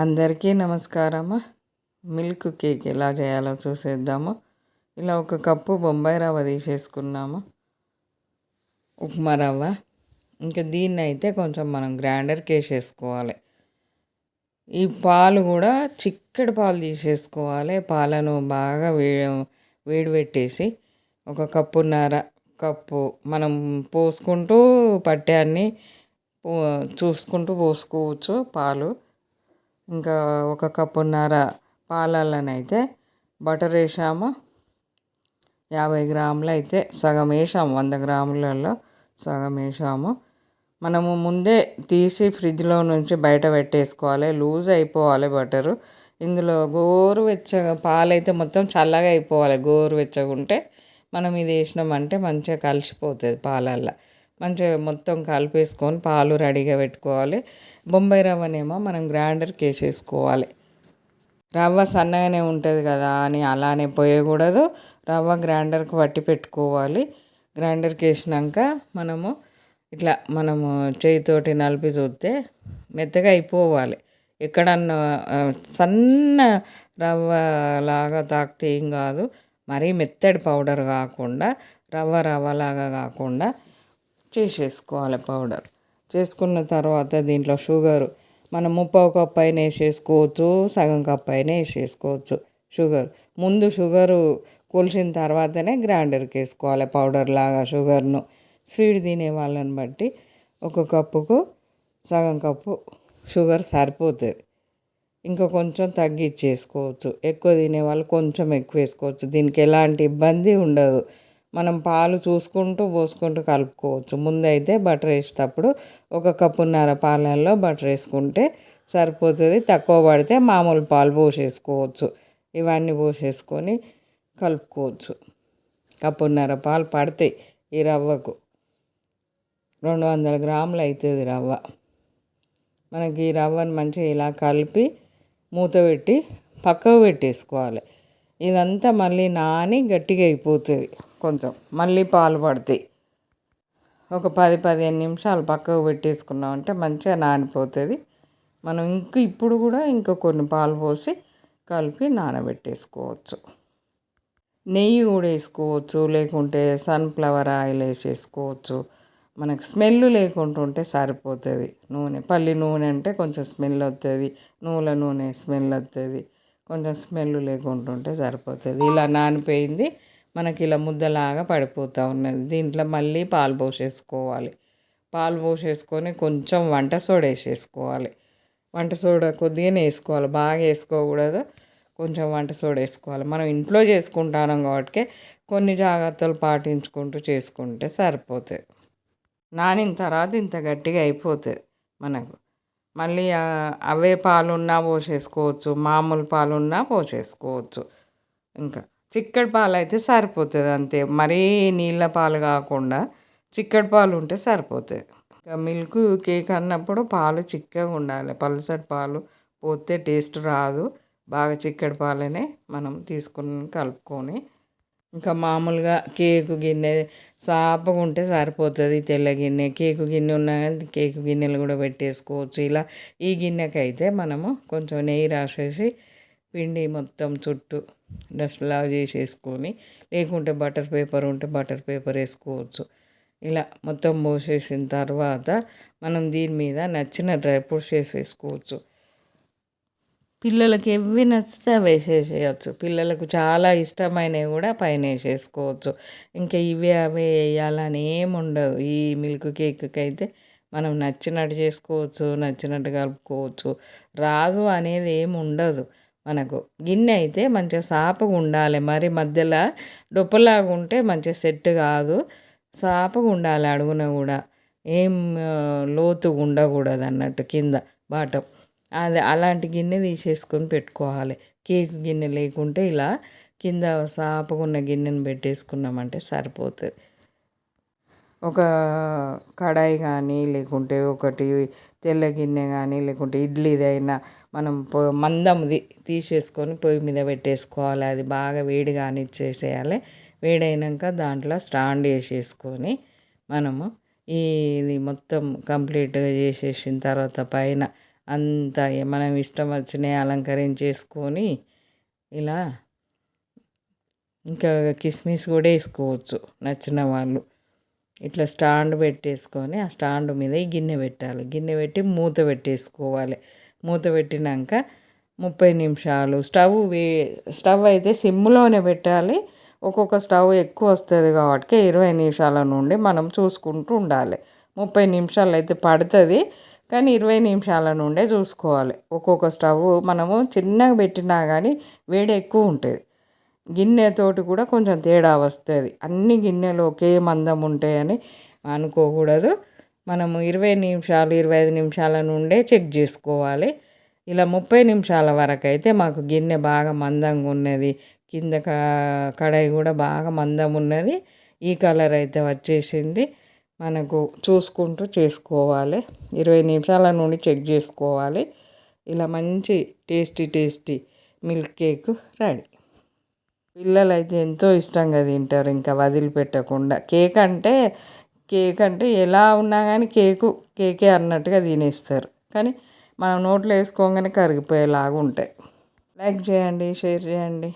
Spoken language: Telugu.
అందరికీ నమస్కారము. మిల్క్ కేక్ ఎలా చేయాలో చూసేద్దాము. ఇలా ఒక కప్పు బొంబాయి రవ్వ తీసేసుకున్నాము. ఉప్మా రవ్వ. ఇంకా దీన్ని అయితే కొంచెం మనం గ్రైండర్కి వేసేసుకోవాలి ఈ పాలు కూడా చిక్కటి పాలు తీసేసుకోవాలి. పాలను బాగా వే వేడి వేడిపెట్టేసి ఒక కప్పున్నర కప్పు మనం పోసుకుంటూ పట్టే అన్ని చూసుకుంటూ పోసుకోవచ్చు పాలు. ఇంకా ఒక కప్పున్నర పాలల్లనైతే బటర్ వేసాము. యాభై గ్రాములు అయితే సగం వేసాము. వంద గ్రాములలో సగం వేసాము. మనము ముందే తీసి ఫ్రిడ్జ్లో నుంచి బయట పెట్టేసుకోవాలి. లూజ్ అయిపోవాలి బటరు. ఇందులో గోరువెచ్చగా పాలైతే మొత్తం చల్లగా అయిపోవాలి. గోరువెచ్చగా ఉంటే మనం ఇది వేసినామంటే మంచిగా కలిసిపోతుంది పాలల్లో. మంచిగా మొత్తం కలిపేసుకొని పాలు రెడీగా పెట్టుకోవాలి. బొంబాయి రవ్వనేమో మనం గ్రైండర్కి వేసేసుకోవాలి రవ్వ సన్నగానే ఉంటుంది కదా అని అలానే పోయకూడదు. రవ్వ గ్రైండర్కి పట్టి పెట్టుకోవాలి. గ్రైండర్కి వేసినాక మనము ఇట్లా మనము చేయితోటి నలిపి చూస్తే మెత్తగా అయిపోవాలి. ఎక్కడన్నా సన్న రవ్వ లాగా తాకితే ఏం కాదు. మరీ మెత్తడి పౌడర్ కాకుండా రవ్వ రవ్వలాగా కాకుండా చేసేసుకోవాలి పౌడర్. చేసుకున్న తర్వాత దీంట్లో షుగరు. మనం ముప్పావు కప్పు అయినా వేసేసుకోవచ్చు సగం కప్పు అయినా వేసేసుకోవచ్చు షుగర్. ముందు షుగరు కొలిసిన తర్వాతనే గ్రైండర్కి వేసుకోవాలి పౌడర్ లాగా షుగర్ను. స్వీట్ తినే వాళ్ళని బట్టి ఒక కప్పుకు సగం కప్పు షుగర్ సరిపోతుంది. ఇంకా కొంచెం తగ్గించేసుకోవచ్చు. ఎక్కువ తినే వాళ్ళు కొంచెం ఎక్కువ వేసుకోవచ్చు. దీనికి ఎలాంటి ఇబ్బంది ఉండదు. మనం పాలు చూసుకుంటూ పోసుకుంటూ కలుపుకోవచ్చు. ముందైతే బటర్ వేసేటప్పుడు ఒక కప్పున్నర పాలల్లో బటర్ వేసుకుంటే సరిపోతుంది. తక్కువ పడితే మామూలు పాలు పోసేసుకోవచ్చు. ఇవన్నీ పోసేసుకొని కలుపుకోవచ్చు. కప్పున్నర పాలు పడతాయి ఈ రవ్వకు. రెండు వందల గ్రాములు అవుతుంది రవ్వ. మనకి ఈ రవ్వను మంచిగా ఇలా కలిపి మూత పెట్టి పక్కకు పెట్టేసుకోవాలి. ఇదంతా మళ్ళీ నాని గట్టిగా అయిపోతుంది. కొంచెం మళ్ళీ పాలు పడతాయి. ఒక పది పదిహేను నిమిషాలు పక్కకు పెట్టేసుకున్నామంటే మంచిగా నానిపోతుంది. మనం ఇంక ఇప్పుడు కూడా ఇంకా కొన్ని పాలు పోసి కలిపి నానబెట్టేసుకోవచ్చు. నెయ్యి కూడా వేసుకోవచ్చు లేకుంటే సన్ఫ్లవర్ ఆయిల్ వేసేసుకోవచ్చు. మనకు స్మెల్ లేకుండా ఉంటే సరిపోతుంది. నూనె పల్లి నూనె అంటే కొంచెం స్మెల్ వస్తుంది నువ్వుల నూనె స్మెల్ వస్తుంది కొంచెం స్మెల్ లేకుండా ఉంటే సరిపోతుంది. ఇలా నానిపోయింది. మనకి ఇలా ముద్దలాగా పడిపోతూ ఉన్నది. దీంట్లో మళ్ళీ పాలు పోసేసుకోవాలి. పాలు పోసేసుకొని కొంచెం వంట సోడా వేసేసుకోవాలి. వంట సోడా కొద్దిగానే వేసుకోవాలి. బాగా వేసుకోకూడదు. కొంచెం వంట సోడా వేసుకోవాలి. మనం ఇంట్లో చేసుకుంటాం కాబట్టి కొన్ని జాగ్రత్తలు పాటించుకుంటూ చేసుకుంటే సరిపోతుంది. నానిన తర్వాత ఇంత గట్టిగా అయిపోతుంది మనకు. మళ్ళీ అవే పాలున్నా పోసేసుకోవచ్చు మామూలు పాలున్నా పోసేసుకోవచ్చు. ఇంకా చిక్కడి పాలు అయితే సరిపోతుంది అంతే. మరీ నీళ్ళ పాలు కాకుండా చిక్కడి పాలు ఉంటే సరిపోతుంది. ఇంకా మిల్క్ కేక్ అన్నప్పుడు పాలు చిక్కగా ఉండాలి. పలసటి పాలు పోతే టేస్ట్ రాదు. బాగా చిక్కడి పాలనే మనం తీసుకుని కలుపుకొని ఇంకా మామూలుగా కేకు గిన్నె సాపగా ఉంటే సరిపోతుంది తెల్ల గిన్నె. కేకు గిన్నె ఉన్నా కానీ కేకు గిన్నెలు కూడా పెట్టేసుకోవచ్చు. ఇలా ఈ గిన్నెకి అయితే మనము కొంచెం నెయ్యి రాసేసి పిండి మొత్తం చుట్టూ డస్ట్లాగా చేసేసుకొని లేకుంటే బటర్ పేపర్ ఉంటే బటర్ పేపర్ వేసుకోవచ్చు. ఇలా మొత్తం పోసేసిన తర్వాత మనం దీని మీద నచ్చిన డ్రై ఫ్రూట్స్ వేసేసుకోవచ్చు. పిల్లలకి ఎవి నచ్చితే అవి వేసేసేయచ్చు. పిల్లలకు చాలా ఇష్టమైనవి కూడా పైన వేసేసుకోవచ్చు. ఇంకా ఇవే అవే వేయాలని ఏమి ఉండదు. ఈ మిల్క్ కేక్కి అయితే మనం నచ్చినట్టు చేసుకోవచ్చు నచ్చినట్టు కలుపుకోవచ్చు. రాదు అనేది ఏమి ఉండదు మనకు. గిన్నె అయితే మంచిగా సాపగా ఉండాలి. మరి మధ్యలో డొప్పలాగా ఉంటే మంచిగా సెట్ కాదు. సాపగా ఉండాలి అడుగున కూడా. ఏం లోతుగా ఉండకూడదు అన్నట్టు కింద బాటం. అది అలాంటి గిన్నె తీసేసుకొని పెట్టుకోవాలి. కేక్ గిన్నె లేకుంటే ఇలా కింద సాపకున్న గిన్నెను పెట్టేసుకున్నామంటే సరిపోతుంది. ఒక కడాయి కానీ లేకుంటే ఒకటి తెల్ల గిన్నె కానీ లేకుంటే ఇడ్లీదైనా మనం పొ మందంది తీసేసుకొని పొయ్యి మీద పెట్టేసుకోవాలి. అది బాగా వేడి కానిచ్చేసేయాలి. వేడైనాక దాంట్లో స్టాండ్ వేసేసుకొని మనము ఇది మొత్తం కంప్లీట్గా చేసేసిన తర్వాత పైన అంతా మనం ఇష్టం వచ్చినవి అలంకరించేసుకొని ఇలా ఇంకా కిస్మిస్ కూడా వేసుకోవచ్చు నచ్చిన వాళ్ళు. ఇట్లా స్టాండ్ పెట్టేసుకొని ఆ స్టాండ్ మీద ఈ గిన్నె పెట్టాలి. గిన్నె పెట్టి మూత పెట్టేసుకోవాలి. మూత పెట్టినాక ముప్పై నిమిషాలు స్టవ్ వే స్టవ్ అయితే సిమ్లోనే పెట్టాలి. ఒక్కొక్క స్టవ్ ఎక్కువ వస్తుంది కాబట్టి ఇరవై నిమిషాల నుండి మనం చూసుకుంటూ ఉండాలి. ముప్పై నిమిషాలు అయితే పడుతుంది. కానీ ఇరవై నిమిషాల నుండే చూసుకోవాలి. ఒక్కొక్క స్టవ్ మనము చిన్నగా పెట్టినా కానీ వేడి ఎక్కువ ఉంటుంది. గిన్నెతోటి కూడా కొంచెం తేడా వస్తుంది. అన్ని గిన్నెలు ఒకే మందం ఉంటాయని అనుకోకూడదు. మనము ఇరవై నిమిషాలు ఇరవై ఐదు నిమిషాల నుండే చెక్ చేసుకోవాలి. ఇలా ముప్పై నిమిషాల వరకు అయితే మాకు గిన్నె బాగా మందంగా ఉన్నది. కింద కడాయి కూడా బాగా మందం ఉన్నది. ఈ కలర్ అయితే వచ్చేసింది. మనకు చూసుకుంటూ చేసుకోవాలి. ఇరవై నిమిషాల నుండి చెక్ చేసుకోవాలి. ఇలా మంచి tasty tasty milk cake ready. పిల్లలు అయితే ఎంతో ఇష్టంగా తింటారు. ఇంకా వదిలిపెట్టకుండా. కేక్ అంటే కేక్ అంటే ఎలా ఉన్నా కానీ కేకు కేకే అన్నట్టుగా తినేస్తారు. కానీ మనం నోట్లో వేసుకోగానే కరిగిపోయేలాగా ఉంటాయి. లైక్ చేయండి షేర్ చేయండి.